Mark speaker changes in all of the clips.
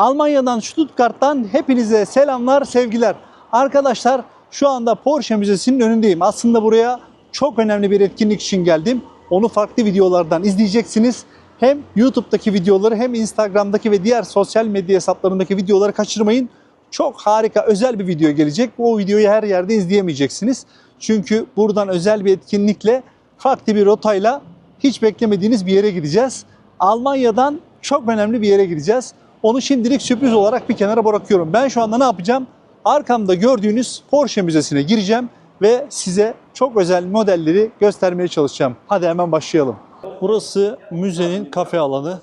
Speaker 1: Almanya'dan Stuttgart'tan hepinize selamlar, sevgiler. Arkadaşlar şu anda Porsche Müzesi'nin önündeyim. Aslında buraya çok önemli bir etkinlik için geldim. Onu farklı videolardan izleyeceksiniz. Hem YouTube'daki videoları hem Instagram'daki ve diğer sosyal medya hesaplarındaki videoları kaçırmayın. Çok harika özel bir video gelecek. O videoyu her yerde izleyemeyeceksiniz. Çünkü buradan özel bir etkinlikle farklı bir rotayla hiç beklemediğiniz bir yere gideceğiz. Almanya'dan çok önemli bir yere gideceğiz. Onu şimdilik sürpriz olarak bir kenara bırakıyorum. Ben şu anda ne yapacağım? Arkamda gördüğünüz Porsche Müzesi'ne gireceğim ve size çok özel modelleri göstermeye çalışacağım. Hadi hemen başlayalım. Burası müzenin kafe alanı.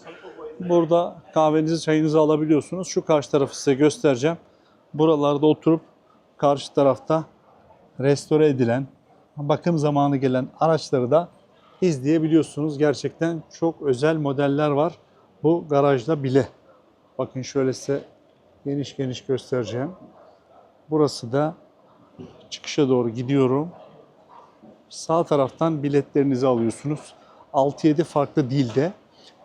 Speaker 1: Burada kahvenizi, çayınızı alabiliyorsunuz. Şu karşı tarafı size göstereceğim. Buralarda oturup karşı tarafta restore edilen, bakım zamanı gelen araçları da izleyebiliyorsunuz. Gerçekten çok özel modeller var bu garajda bile. Bakın şöyle size geniş geniş göstereceğim. Burası da çıkışa doğru gidiyorum. Sağ taraftan biletlerinizi alıyorsunuz. 6-7 farklı dilde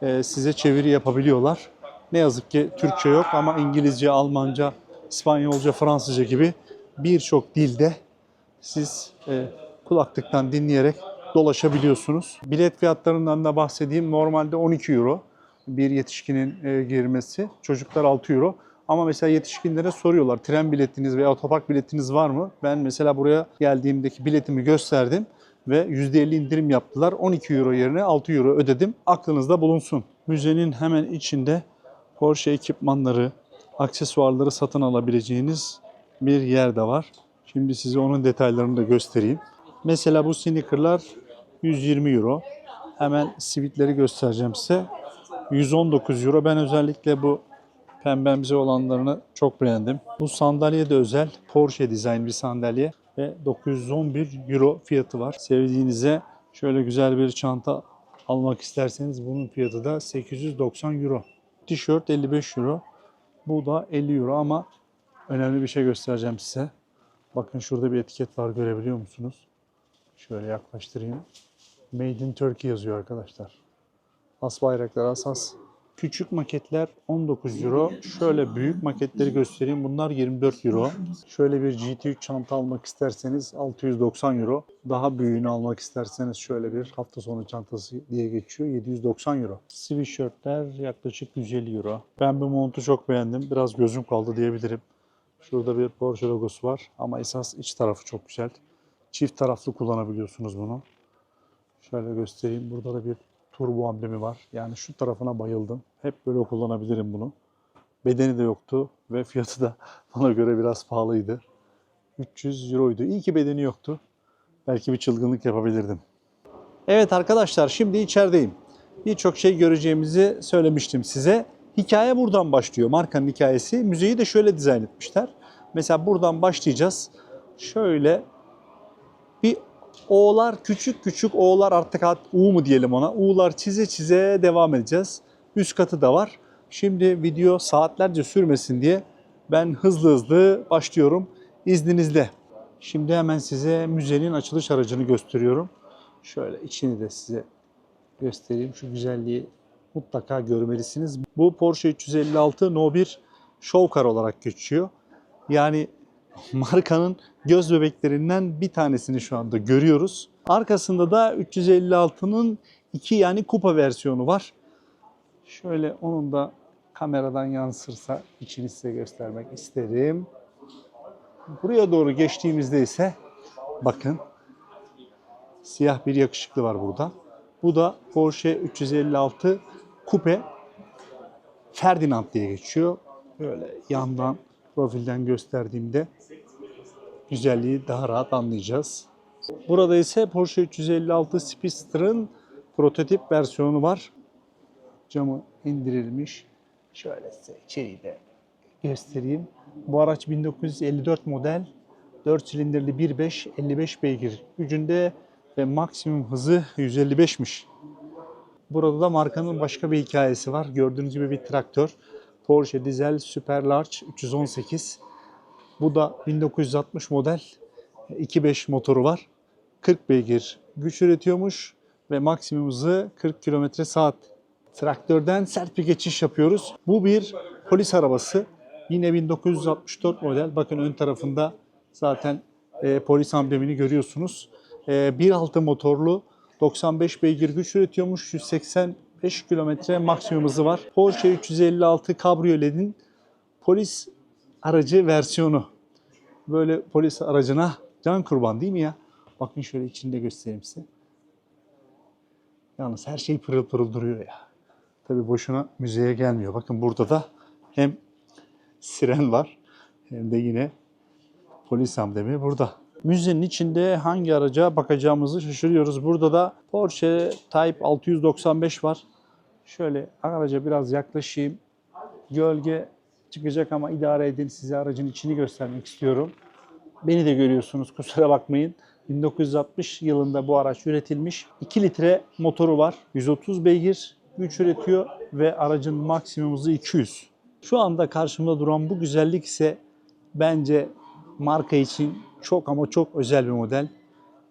Speaker 1: e, size çeviri yapabiliyorlar. Ne yazık ki Türkçe yok ama İngilizce, Almanca, İspanyolca, Fransızca gibi birçok dilde siz e, kulaklıktan dinleyerek dolaşabiliyorsunuz. Bilet fiyatlarından da bahsedeyim. Normalde 12 euro bir yetişkinin e, girmesi. Çocuklar 6 euro. Ama mesela yetişkinlere soruyorlar tren biletiniz veya otopark biletiniz var mı? Ben mesela buraya geldiğimdeki biletimi gösterdim ve %50 indirim yaptılar. 12 euro yerine 6 euro ödedim. Aklınızda bulunsun. Müzenin hemen içinde Porsche ekipmanları, aksesuarları satın alabileceğiniz bir yer de var. Şimdi size onun detaylarını da göstereyim. Mesela bu sneakerlar 120 euro. Hemen sivitleri göstereceğim size. 119 euro. Ben özellikle bu pembemsi olanlarını çok beğendim. Bu sandalye de özel. Porsche dizayn bir sandalye ve 911 euro fiyatı var. Sevdiğinize şöyle güzel bir çanta almak isterseniz bunun fiyatı da 890 euro. Tişört 55 euro. Bu da 50 euro ama önemli bir şey göstereceğim size. Bakın şurada bir etiket var görebiliyor musunuz? Şöyle yaklaştırayım. Made in Turkey yazıyor arkadaşlar. As bayraklar asas. Küçük maketler 19 euro. Şöyle büyük maketleri göstereyim. Bunlar 24 euro. Şöyle bir GT3 çanta almak isterseniz 690 euro. Daha büyüğünü almak isterseniz şöyle bir hafta sonu çantası diye geçiyor. 790 euro. Sweatshirtler yaklaşık 150 euro. Ben bu montu çok beğendim. Biraz gözüm kaldı diyebilirim. Şurada bir Porsche logosu var ama esas iç tarafı çok güzel. Çift taraflı kullanabiliyorsunuz bunu. Şöyle göstereyim. Burada da bir turbo amblemi var. Yani şu tarafına bayıldım. Hep böyle kullanabilirim bunu. Bedeni de yoktu ve fiyatı da bana göre biraz pahalıydı. 300 euroydu. İyi ki bedeni yoktu. Belki bir çılgınlık yapabilirdim. Evet arkadaşlar şimdi içerideyim. Birçok şey göreceğimizi söylemiştim size. Hikaye buradan başlıyor. Markanın hikayesi. Müzeyi de şöyle dizayn etmişler. Mesela buradan başlayacağız. Şöyle bir O'lar küçük küçük O'lar artık U mu diyelim ona. U'lar çize çize devam edeceğiz. Üst katı da var. Şimdi video saatlerce sürmesin diye ben hızlı hızlı başlıyorum izninizle. Şimdi hemen size müzenin açılış aracını gösteriyorum. Şöyle içini de size göstereyim. Şu güzelliği mutlaka görmelisiniz. Bu Porsche 356 No 1 Show Car olarak geçiyor. Yani markanın göz bebeklerinden bir tanesini şu anda görüyoruz. Arkasında da 356'nın iki yani kupa versiyonu var. Şöyle onun da kameradan yansırsa içini size göstermek isterim. Buraya doğru geçtiğimizde ise bakın siyah bir yakışıklı var burada. Bu da Porsche 356 Coupe Ferdinand diye geçiyor. Böyle yandan profilden gösterdiğimde güzelliği daha rahat anlayacağız. Burada ise Porsche 356 Speedster'ın prototip versiyonu var. Camı indirilmiş. Şöyle size içeriği de göstereyim. Bu araç 1954 model. 4 silindirli 1.5 55 beygir gücünde ve maksimum hızı 155'miş. Burada da markanın başka bir hikayesi var. Gördüğünüz gibi bir traktör. Porsche Diesel Superlarge 318. Bu da 1960 model 2.5 motoru var. 40 beygir güç üretiyormuş ve maksimum hızı 40 km saat. Traktörden sert bir geçiş yapıyoruz. Bu bir polis arabası. Yine 1964 model. Bakın ön tarafında zaten e, polis amblemini görüyorsunuz. E, 1.6 motorlu 95 beygir güç üretiyormuş. 185 kilometre maksimum hızı var. Porsche 356 Cabriolet'in polis aracı versiyonu. Böyle polis aracına can kurban değil mi ya? Bakın şöyle içinde göstereyim size. Yalnız her şey pırıl pırıl duruyor ya. Tabii boşuna müzeye gelmiyor. Bakın burada da hem siren var hem de yine polis amblemi burada. Müzenin içinde hangi araca bakacağımızı şaşırıyoruz. Burada da Porsche Type 695 var. Şöyle araca biraz yaklaşayım. Gölge çıkacak ama idare edin. Size aracın içini göstermek istiyorum. Beni de görüyorsunuz kusura bakmayın. 1960 yılında bu araç üretilmiş. 2 litre motoru var. 130 beygir güç üretiyor ve aracın maksimum hızı 200. Şu anda karşımda duran bu güzellik ise bence marka için çok ama çok özel bir model.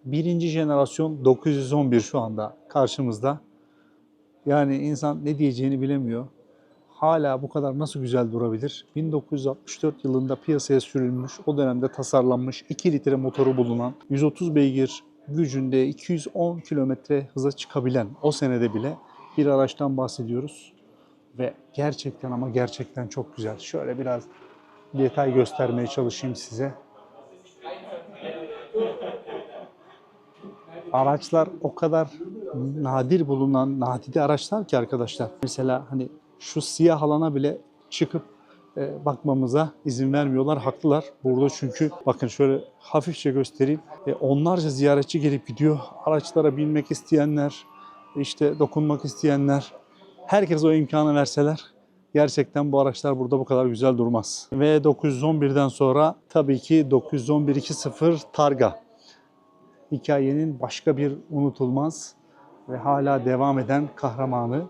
Speaker 1: Birinci jenerasyon 911 şu anda karşımızda. Yani insan ne diyeceğini bilemiyor. Hala bu kadar nasıl güzel durabilir? 1964 yılında piyasaya sürülmüş, o dönemde tasarlanmış 2 litre motoru bulunan, 130 beygir gücünde 210 kilometre hıza çıkabilen o senede bile bir araçtan bahsediyoruz. Ve gerçekten ama gerçekten çok güzel. Şöyle biraz detay göstermeye çalışayım size. Araçlar o kadar nadir bulunan nadide araçlar ki arkadaşlar. Mesela hani şu siyah alana bile çıkıp e, bakmamıza izin vermiyorlar. Haklılar. Burada çünkü bakın şöyle hafifçe göstereyim. E, onlarca ziyaretçi gelip gidiyor. Araçlara binmek isteyenler, işte dokunmak isteyenler. Herkes o imkanı verseler gerçekten bu araçlar burada bu kadar güzel durmaz. Ve 911'den sonra tabii ki 911 2.0 Targa. Hikayenin başka bir unutulmaz ve hala devam eden kahramanı.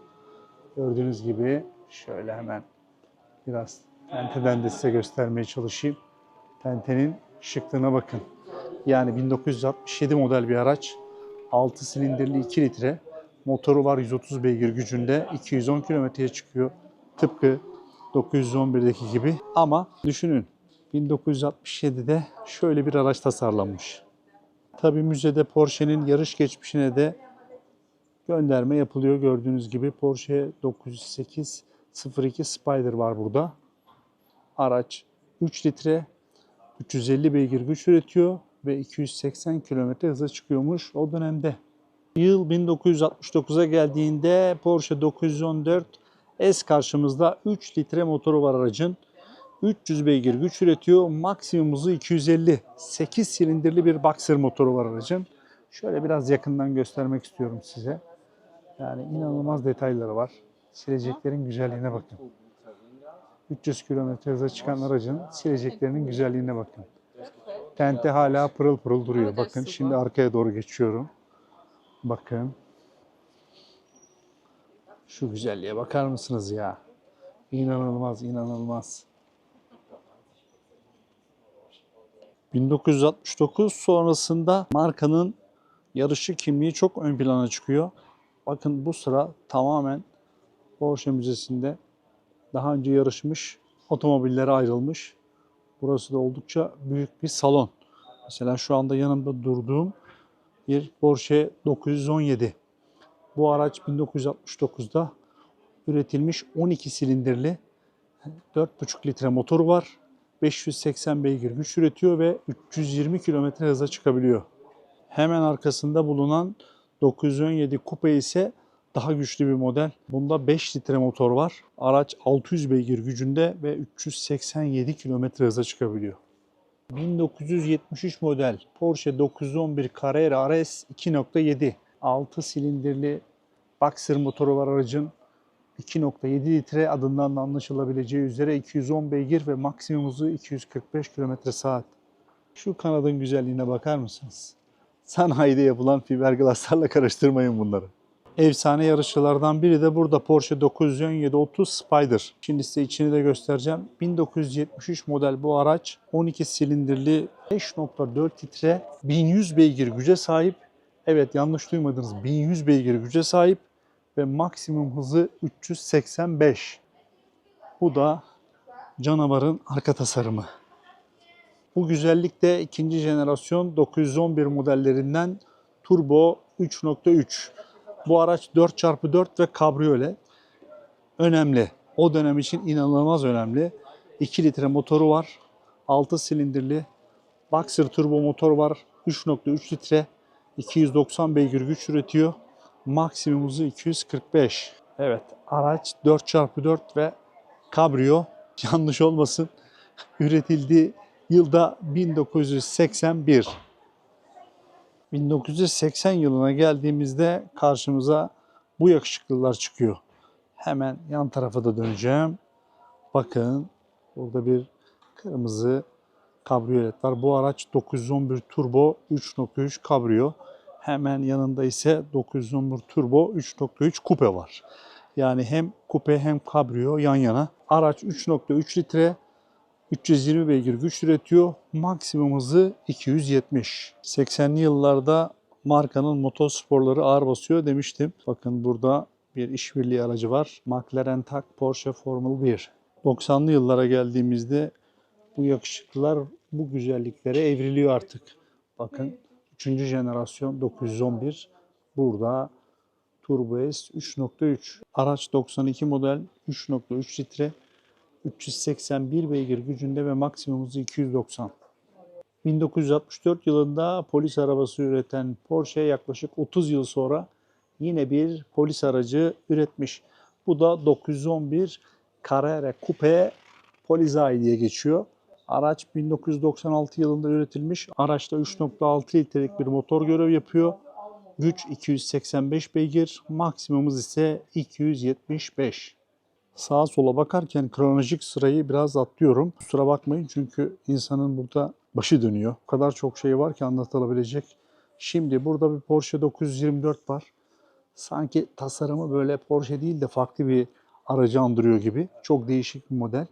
Speaker 1: Gördüğünüz gibi şöyle hemen biraz tenteden de size göstermeye çalışayım. Tentenin şıklığına bakın. Yani 1967 model bir araç. 6 silindirli 2 litre. Motoru var 130 beygir gücünde. 210 kilometreye çıkıyor. Tıpkı 911'deki gibi. Ama düşünün 1967'de şöyle bir araç tasarlanmış. Tabii müzede Porsche'nin yarış geçmişine de gönderme yapılıyor. Gördüğünüz gibi Porsche 908 02 Spider var burada. Araç 3 litre 350 beygir güç üretiyor ve 280 kilometre hıza çıkıyormuş o dönemde. Yıl 1969'a geldiğinde Porsche 914 S karşımızda 3 litre motoru var aracın. 300 beygir güç üretiyor. Maksimum hızı 250. 8 silindirli bir boxer motoru var aracın. Şöyle biraz yakından göstermek istiyorum size. Yani inanılmaz detayları var. Sileceklerin güzelliğine bakın. 300 km hıza çıkan aracın sileceklerinin güzelliğine bakın. Tente hala pırıl pırıl duruyor. Bakın şimdi arkaya doğru geçiyorum. Bakın. Şu güzelliğe bakar mısınız ya? İnanılmaz, inanılmaz. 1969 sonrasında markanın yarışı kimliği çok ön plana çıkıyor. Bakın bu sıra tamamen Porsche Müzesi'nde daha önce yarışmış otomobillere ayrılmış. Burası da oldukça büyük bir salon. Mesela şu anda yanımda durduğum bir Porsche 917. Bu araç 1969'da üretilmiş 12 silindirli 4,5 litre motoru var. 580 beygir güç üretiyor ve 320 kilometre hıza çıkabiliyor. Hemen arkasında bulunan 917 Coupe ise daha güçlü bir model. Bunda 5 litre motor var. Araç 600 beygir gücünde ve 387 kilometre hıza çıkabiliyor. 1973 model Porsche 911 Carrera RS 2.7 6 silindirli boxer motoru var aracın. 2.7 litre adından da anlaşılabileceği üzere 210 beygir ve maksimum hızı 245 km saat. Şu kanadın güzelliğine bakar mısınız? Sanayide yapılan fiberglasslarla karıştırmayın bunları. Efsane yarışçılardan biri de burada Porsche 917 30 Spider. Şimdi size içini de göstereceğim. 1973 model bu araç 12 silindirli 5.4 litre 1100 beygir güce sahip. Evet yanlış duymadınız 1100 beygir güce sahip ve maksimum hızı 385. Bu da canavarın arka tasarımı. Bu güzellik de ikinci jenerasyon 911 modellerinden Turbo 3.3. Bu araç 4x4 ve kabriyole. Önemli. O dönem için inanılmaz önemli. 2 litre motoru var. 6 silindirli. Boxer turbo motor var. 3.3 litre. 290 beygir güç üretiyor. Maksimum hızı 245. Evet araç 4x4 ve kabrio. Yanlış olmasın. Üretildiği yılda 1981. 1980 yılına geldiğimizde karşımıza bu yakışıklılar çıkıyor. Hemen yan tarafa da döneceğim. Bakın burada bir kırmızı kabriyolet var. Bu araç 911 Turbo 3.3 kabrio. Hemen yanında ise 911 Turbo 3.3 kupe var. Yani hem kupe hem kabrio yan yana. Araç 3.3 litre 320 beygir güç üretiyor. Maksimum hızı 270. 80'li yıllarda markanın motosporları ağır basıyor demiştim. Bakın burada bir işbirliği aracı var. McLaren TAC Porsche Formula 1. 90'lı yıllara geldiğimizde bu yakışıklılar bu güzelliklere evriliyor artık. Bakın 3. jenerasyon 911 burada Turbo S 3.3. Araç 92 model 3.3 litre 381 beygir gücünde ve maksimum hızı 290. 1964 yılında polis arabası üreten Porsche yaklaşık 30 yıl sonra yine bir polis aracı üretmiş. Bu da 911 Carrera Coupe Polizei diye geçiyor. Araç 1996 yılında üretilmiş. Araçta 3.6 litrelik bir motor görev yapıyor. Güç 285 beygir, maksimumumuz ise 275. Sağa sola bakarken kronolojik sırayı biraz atlıyorum. Kusura bakmayın çünkü insanın burada başı dönüyor. O kadar çok şey var ki anlatılabilecek. Şimdi burada bir Porsche 924 var. Sanki tasarımı böyle Porsche değil de farklı bir aracı andırıyor gibi. Çok değişik bir model.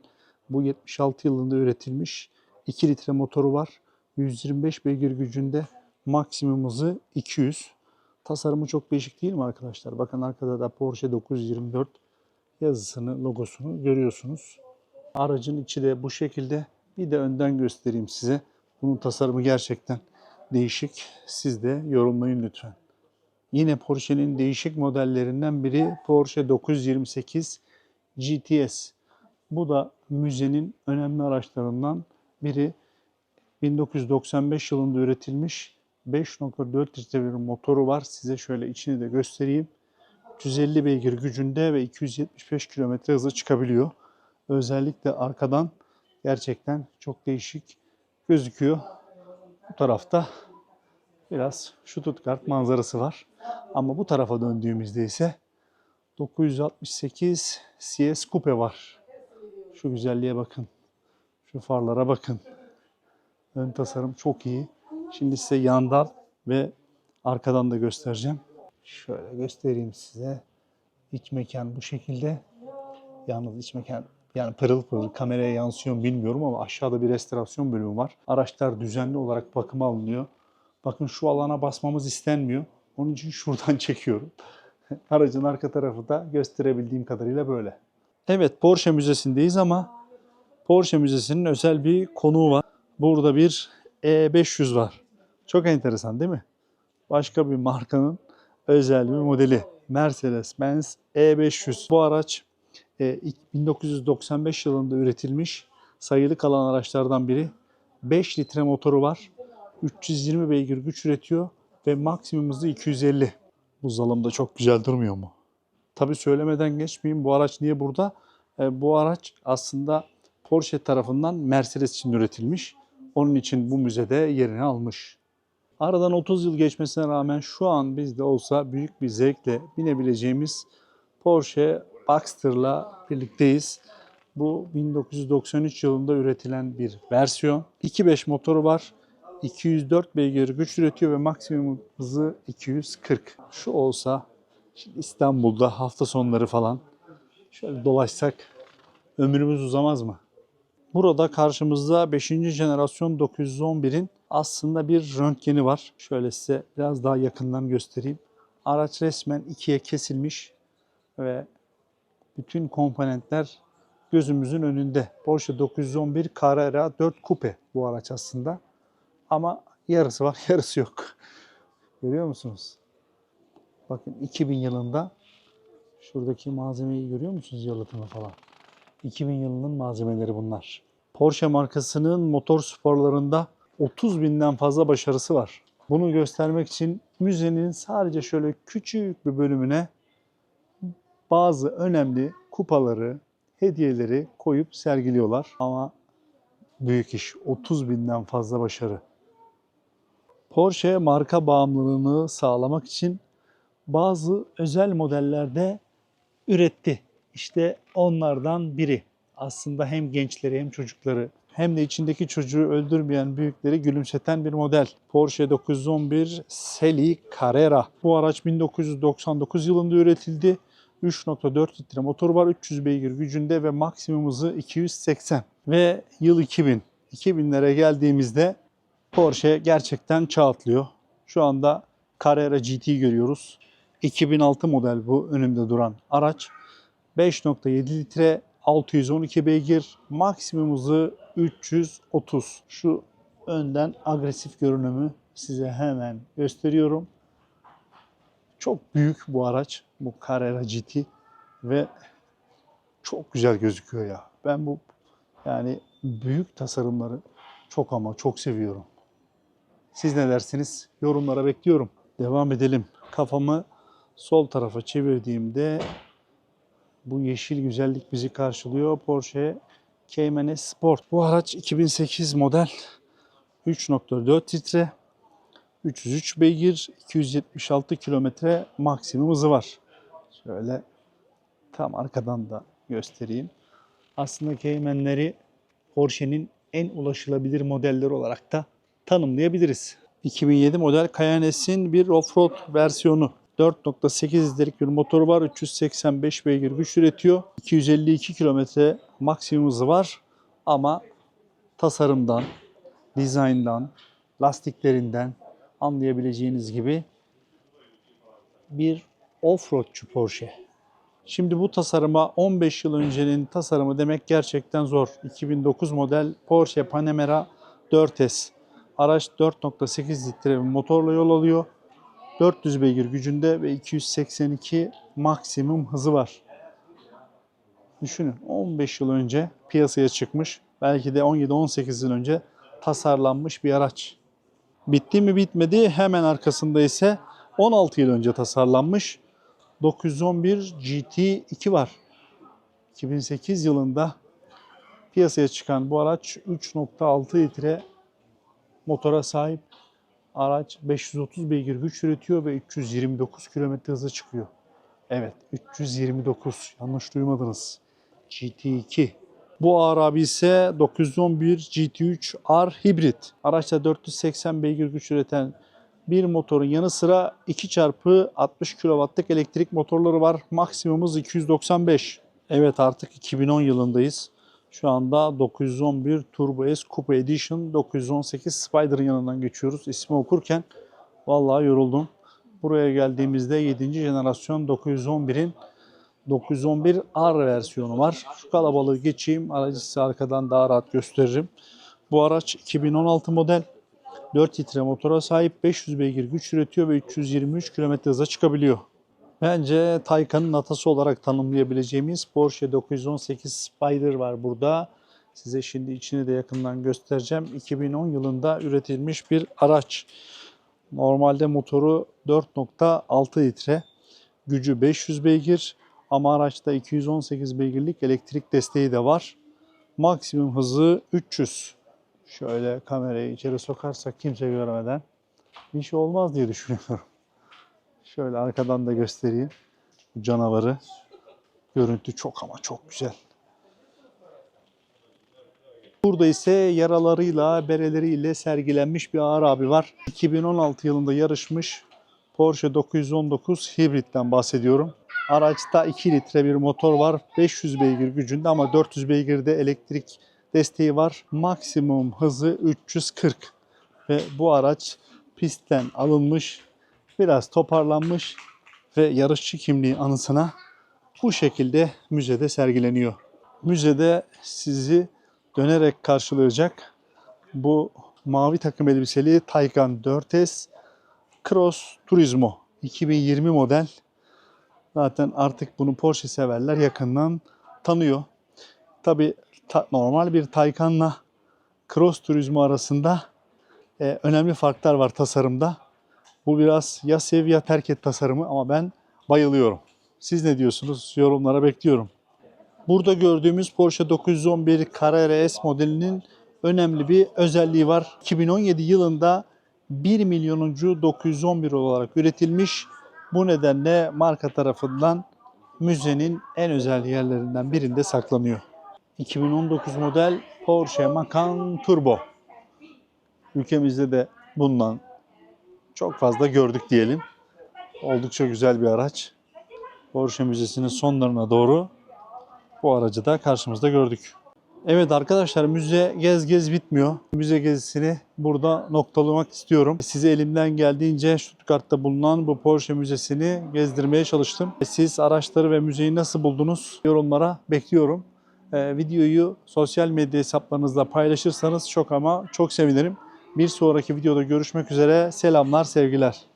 Speaker 1: Bu 76 yılında üretilmiş. 2 litre motoru var. 125 beygir gücünde maksimum hızı 200. Tasarımı çok değişik değil mi arkadaşlar? Bakın arkada da Porsche 924 yazısını, logosunu görüyorsunuz. Aracın içi de bu şekilde. Bir de önden göstereyim size. Bunun tasarımı gerçekten değişik. Siz de yorumlayın lütfen. Yine Porsche'nin değişik modellerinden biri Porsche 928 GTS. Bu da müzenin önemli araçlarından biri. 1995 yılında üretilmiş 5.4 litre bir motoru var. Size şöyle içini de göstereyim. 350 beygir gücünde ve 275 km hıza çıkabiliyor. Özellikle arkadan gerçekten çok değişik gözüküyor. Bu tarafta biraz Stuttgart manzarası var. Ama bu tarafa döndüğümüzde ise 968 CS Coupe var. Şu güzelliğe bakın. Şu farlara bakın. Ön tasarım çok iyi. Şimdi size yandan ve arkadan da göstereceğim. Şöyle göstereyim size. İç mekan bu şekilde. Yalnız iç mekan yani pırıl pırıl kameraya yansıyor mu bilmiyorum ama aşağıda bir restorasyon bölümü var. Araçlar düzenli olarak bakıma alınıyor. Bakın şu alana basmamız istenmiyor. Onun için şuradan çekiyorum. Aracın arka tarafı da gösterebildiğim kadarıyla böyle. Evet Porsche Müzesi'ndeyiz ama Porsche Müzesi'nin özel bir konuğu var. Burada bir E500 var. Çok enteresan değil mi? Başka bir markanın özel bir modeli. Mercedes-Benz E500. Bu araç e, 1995 yılında üretilmiş sayılı kalan araçlardan biri. 5 litre motoru var. 320 beygir güç üretiyor ve maksimum hızı 250. Buzdolabı da çok güzel durmuyor mu? Tabii söylemeden geçmeyeyim bu araç niye burada? E, bu araç aslında Porsche tarafından Mercedes için üretilmiş. Onun için bu müzede yerini almış. Aradan 30 yıl geçmesine rağmen şu an bizde olsa büyük bir zevkle binebileceğimiz Porsche Boxster'la birlikteyiz. Bu 1993 yılında üretilen bir versiyon. 2.5 motoru var. 204 beygir güç üretiyor ve maksimum hızı 240. Şu olsa şimdi İstanbul'da hafta sonları falan şöyle dolaşsak ömrümüz uzamaz mı? Burada karşımızda 5. jenerasyon 911'in aslında bir röntgeni var. Şöyle size biraz daha yakından göstereyim. Araç resmen ikiye kesilmiş ve bütün komponentler gözümüzün önünde. Porsche 911 Carrera 4 Coupe bu araç aslında. Ama yarısı var, yarısı yok. Görüyor musunuz? Bakın 2000 yılında şuradaki malzemeyi görüyor musunuz yalıtımı falan? 2000 yılının malzemeleri bunlar. Porsche markasının motor sporlarında 30 binden fazla başarısı var. Bunu göstermek için müzenin sadece şöyle küçük bir bölümüne bazı önemli kupaları, hediyeleri koyup sergiliyorlar. Ama büyük iş. 30 binden fazla başarı. Porsche marka bağımlılığını sağlamak için bazı özel modellerde üretti. İşte onlardan biri. Aslında hem gençleri hem çocukları hem de içindeki çocuğu öldürmeyen büyükleri gülümseten bir model. Porsche 911 Sally Carrera. Bu araç 1999 yılında üretildi. 3.4 litre motor var, 300 beygir gücünde ve maksimum hızı 280. Ve yıl 2000. 2000'lere geldiğimizde Porsche gerçekten çağ atlıyor. Şu anda Carrera GT görüyoruz. 2006 model bu önümde duran araç. 5.7 litre 612 beygir, maksimum hızı 330. Şu önden agresif görünümü size hemen gösteriyorum. Çok büyük bu araç, bu Carrera GT ve çok güzel gözüküyor ya. Ben bu yani büyük tasarımları çok ama çok seviyorum. Siz ne dersiniz? Yorumlara bekliyorum. Devam edelim. Kafamı sol tarafa çevirdiğimde bu yeşil güzellik bizi karşılıyor. Porsche Cayman Sport. Bu araç 2008 model. 3.4 litre. 303 beygir, 276 kilometre maksimum hızı var. Şöyle tam arkadan da göstereyim. Aslında Cayman'leri Porsche'nin en ulaşılabilir modelleri olarak da tanımlayabiliriz. 2007 model Cayenne S'in bir offroad versiyonu. 4.8 litrelik bir motoru var. 385 beygir güç üretiyor. 252 kilometre maksimum hızı var. Ama tasarımdan, dizayndan, lastiklerinden anlayabileceğiniz gibi bir offroadçu Porsche. Şimdi bu tasarıma 15 yıl öncenin tasarımı demek gerçekten zor. 2009 model Porsche Panamera 4S. Araç 4.8 litre bir motorla yol alıyor. 400 beygir gücünde ve 282 maksimum hızı var. Düşünün 15 yıl önce piyasaya çıkmış, belki de 17-18 yıl önce tasarlanmış bir araç. Bitti mi bitmedi hemen arkasında ise 16 yıl önce tasarlanmış 911 GT2 var. 2008 yılında piyasaya çıkan bu araç 3.6 litre motora sahip araç 530 beygir güç üretiyor ve 329 km hıza çıkıyor. Evet 329 yanlış duymadınız. GT2. Bu ağır abi ise 911 GT3 R hibrit. Araçta 480 beygir güç üreten bir motorun yanı sıra 2 çarpı 60 kW'lık elektrik motorları var. Maksimumumuz 295. Evet artık 2010 yılındayız. Şu anda 911 Turbo S Coupe Edition 918 Spider'ın yanından geçiyoruz. İsmi okurken vallahi yoruldum. Buraya geldiğimizde 7. jenerasyon 911'in 911 R versiyonu var. Şu kalabalığı geçeyim. Aracı size arkadan daha rahat gösteririm. Bu araç 2016 model. 4 litre motora sahip 500 beygir güç üretiyor ve 323 km hıza çıkabiliyor. Bence Taycan'ın atası olarak tanımlayabileceğimiz Porsche 918 Spider var burada. Size şimdi içini de yakından göstereceğim. 2010 yılında üretilmiş bir araç. Normalde motoru 4.6 litre. Gücü 500 beygir ama araçta 218 beygirlik elektrik desteği de var. Maksimum hızı 300. Şöyle kamerayı içeri sokarsak kimse görmeden bir şey olmaz diye düşünüyorum. Şöyle arkadan da göstereyim. Bu canavarı. Görüntü çok ama çok güzel. Burada ise yaralarıyla, bereleriyle sergilenmiş bir ağır abi var. 2016 yılında yarışmış Porsche 919 hibritten bahsediyorum. Araçta 2 litre bir motor var. 500 beygir gücünde ama 400 beygirde elektrik desteği var. Maksimum hızı 340 ve bu araç pistten alınmış, biraz toparlanmış ve yarışçı kimliği anısına bu şekilde müzede sergileniyor. müzede sizi dönerek karşılayacak bu mavi takım elbiseli Taycan 4S Cross Turismo 2020 model. Zaten artık bunu Porsche severler yakından tanıyor. Tabi normal bir Taycan'la Cross Turismo arasında e, önemli farklar var tasarımda. Bu biraz ya sev ya terk et tasarımı ama ben bayılıyorum. Siz ne diyorsunuz? Yorumlara bekliyorum. Burada gördüğümüz Porsche 911 Carrera S modelinin önemli bir özelliği var. 2017 yılında 1 milyonuncu 911 olarak üretilmiş. Bu nedenle marka tarafından müzenin en özel yerlerinden birinde saklanıyor. 2019 model Porsche Macan Turbo. Ülkemizde de bundan çok fazla gördük diyelim. Oldukça güzel bir araç. Porsche Müzesi'nin sonlarına doğru bu aracı da karşımızda gördük. Evet arkadaşlar müze gez gez bitmiyor. Müze gezisini burada noktalamak istiyorum. Size elimden geldiğince Stuttgart'ta bulunan bu Porsche Müzesi'ni gezdirmeye çalıştım. Siz araçları ve müzeyi nasıl buldunuz? Yorumlara bekliyorum. Ee, videoyu sosyal medya hesaplarınızda paylaşırsanız çok ama çok sevinirim. Bir sonraki videoda görüşmek üzere. Selamlar, sevgiler.